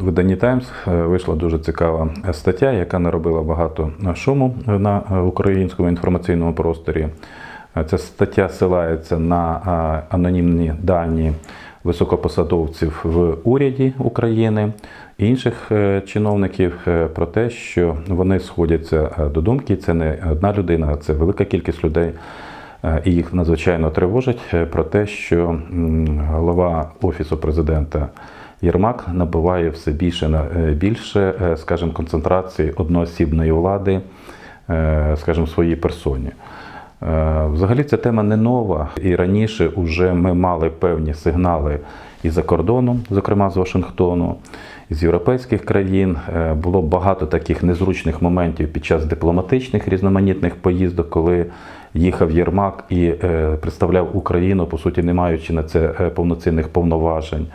виданні Таймс вийшла дуже цікава стаття, яка наробила багато шуму на українському інформаційному просторі. Ця стаття ссилається на анонімні дані високопосадовців в уряді України і інших е, чиновників е, про те, що вони сходяться е, до думки. Це не одна людина, а це велика кількість людей. Е, І їх надзвичайно тривожить е, про те, що голова офісу президента Єрмак набуває все більше на е, більше, е, скажімо, концентрації одноосібної влади, е, скажімо, своїй персоні. Взагалі ця тема не нова, і раніше вже ми мали певні сигнали і за кордоном, зокрема з Вашингтону, і з європейських країн. Було багато таких незручних моментів під час дипломатичних різноманітних поїздок, коли їхав Єрмак і представляв Україну, по суті, не маючи на це повноцінних повноважень.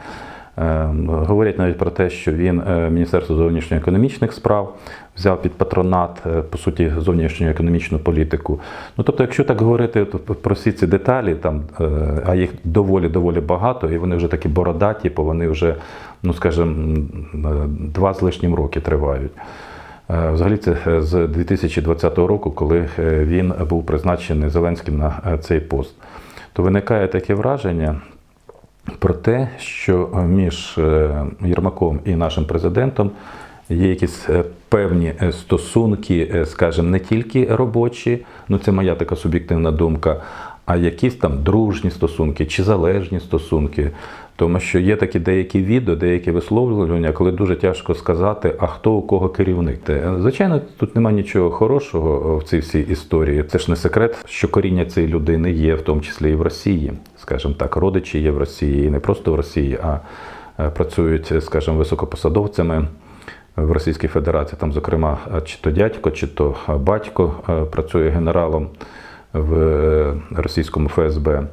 Е, Говорять навіть про те, що він е, Міністерство зовнішньоекономічних справ взяв під патронат, е, по суті, зовнішньоекономічну політику. Ну тобто, якщо так говорити про всі ці деталі, там, е, а їх доволі доволі багато, і вони вже такі бородаті, бо вони вже, ну скажімо, два з лишнім роки тривають. Взагалі, це з 2020 року, коли він був призначений Зеленським на цей пост, то виникає таке враження, про те, що між е, Єрмаком і нашим президентом є якісь е, певні е, стосунки, е, скажімо, не тільки робочі, ну це моя така суб'єктивна думка, а якісь там дружні стосунки чи залежні стосунки. Тому що є такі деякі відео, деякі висловлювання, коли дуже тяжко сказати, а хто у кого керівник. Звичайно, тут немає нічого хорошого в цій всій історії. Це ж не секрет, що коріння цієї людини є, в тому числі і в Росії. Скажімо так, родичі є в Росії, і не просто в Росії, а е, працюють, скажімо, високопосадовцями в Російській Федерації. Там, зокрема, чи то дядько, чи то батько е, працює генералом в е, російському ФСБ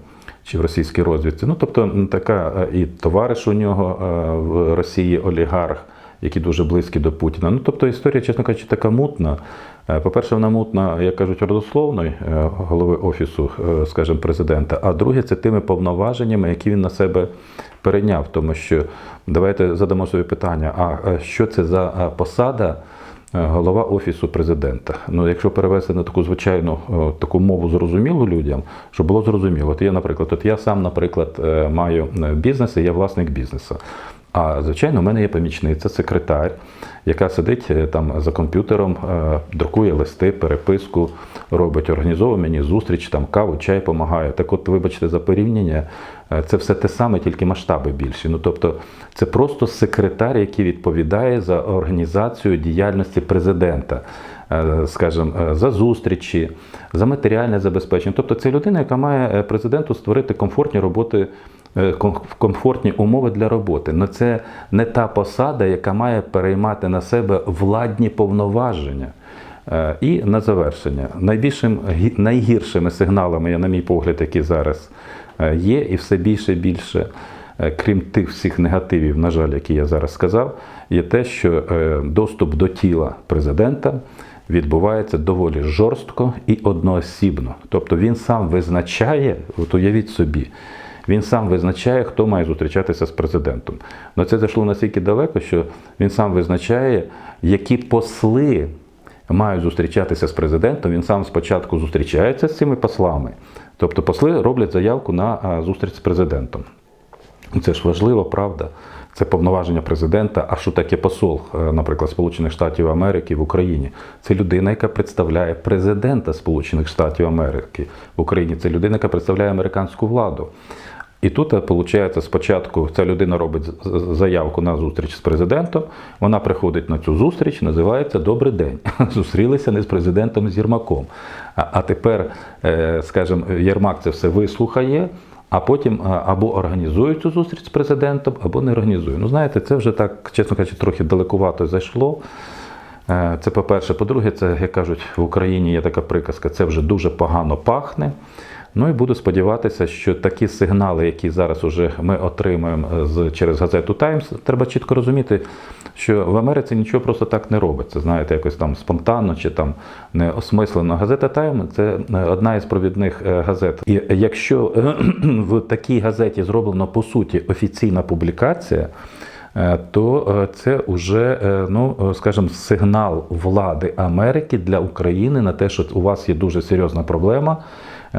чи в російській розвідці. Ну, тобто, така е, і товариш у нього е, в Росії олігарх, який дуже близький до Путіна. Ну, тобто історія, чесно кажучи, така мутна. По-перше, вона мутна, як кажуть, родословної голови офісу, скажімо, президента. А друге, це тими повноваженнями, які він на себе перейняв. Тому що давайте задамо собі питання: а що це за посада? Е, Голова офісу президента. Ну, якщо перевести на таку звичайну е, таку мову зрозумілу людям, щоб було зрозуміло. От я, наприклад, от я сам, наприклад, е, маю бізнес, і я власник бізнесу. А звичайно, у мене є помічниця, секретар, яка сидить е, там за комп'ютером, е, друкує листи, переписку, робить, організовує мені зустріч, там каву, чай допомагає. Так от, вибачте, за порівняння, е, це все те саме, тільки масштаби більші. Ну тобто, це просто секретар, який відповідає за організацію діяльності президента. Е, Скажімо, е, за зустрічі, за матеріальне забезпечення. Тобто це людина, яка має е, президенту створити комфортні роботи комфортні умови для роботи. Но це не та посада, яка має переймати на себе владні повноваження. І на завершення, найбільшим найгіршими сигналами, я, на мій погляд, які зараз є, і все більше і більше, крім тих всіх негативів, на жаль, які я зараз сказав, є те, що е, доступ до тіла президента відбувається доволі жорстко і одноосібно. Тобто він сам визначає, от уявіть собі, він сам визначає, хто має зустрічатися з президентом. Ну це зайшло настільки далеко, що він сам визначає, які посли мають зустрічатися з президентом. Він сам спочатку зустрічається з цими послами. Тобто посли роблять заявку на зустріч з президентом. Ну, Це ж важливо, правда. Це повноваження президента. А що таке посол, е, наприклад, Сполучених Штатів Америки в Україні? Це людина, яка представляє президента Сполучених Штатів Америки в Україні. Це людина, яка представляє американську владу. І тут, виходить, спочатку ця людина робить заявку на зустріч з президентом. Вона приходить на цю зустріч, називається Добрий день. Зустрілися не з президентом, а з Єрмаком. А, тепер, е, скажімо, Єрмак це все вислухає, а потім або організує цю зустріч з президентом, або не організує. Ну, знаєте, це вже так, чесно кажучи, трохи далекувато зайшло. Е, Це по-перше. По-друге, це, як кажуть, в Україні є така приказка, це вже дуже погано пахне. Ну і буду сподіватися, що такі сигнали, які зараз уже ми отримуємо з, через газету Таймс, треба чітко розуміти, що в Америці нічого просто так не робиться. Знаєте, якось там спонтанно чи там неосмислено. Газета Тайм це одна із провідних е, газет. І якщо е, в такій газеті зроблено по суті офіційна публікація. Е, то е, це вже, е, ну, скажімо, сигнал влади Америки для України на те, що у вас є дуже серйозна проблема.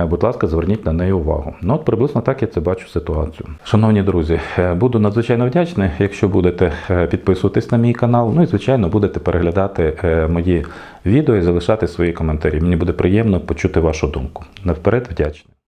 Будь ласка, зверніть на неї увагу. Ну, от приблизно так я це бачу ситуацію. Шановні друзі, буду надзвичайно вдячний, якщо будете підписуватись на мій канал. Ну і звичайно будете переглядати мої відео і залишати свої коментарі. Мені буде приємно почути вашу думку. Навперед вдячний.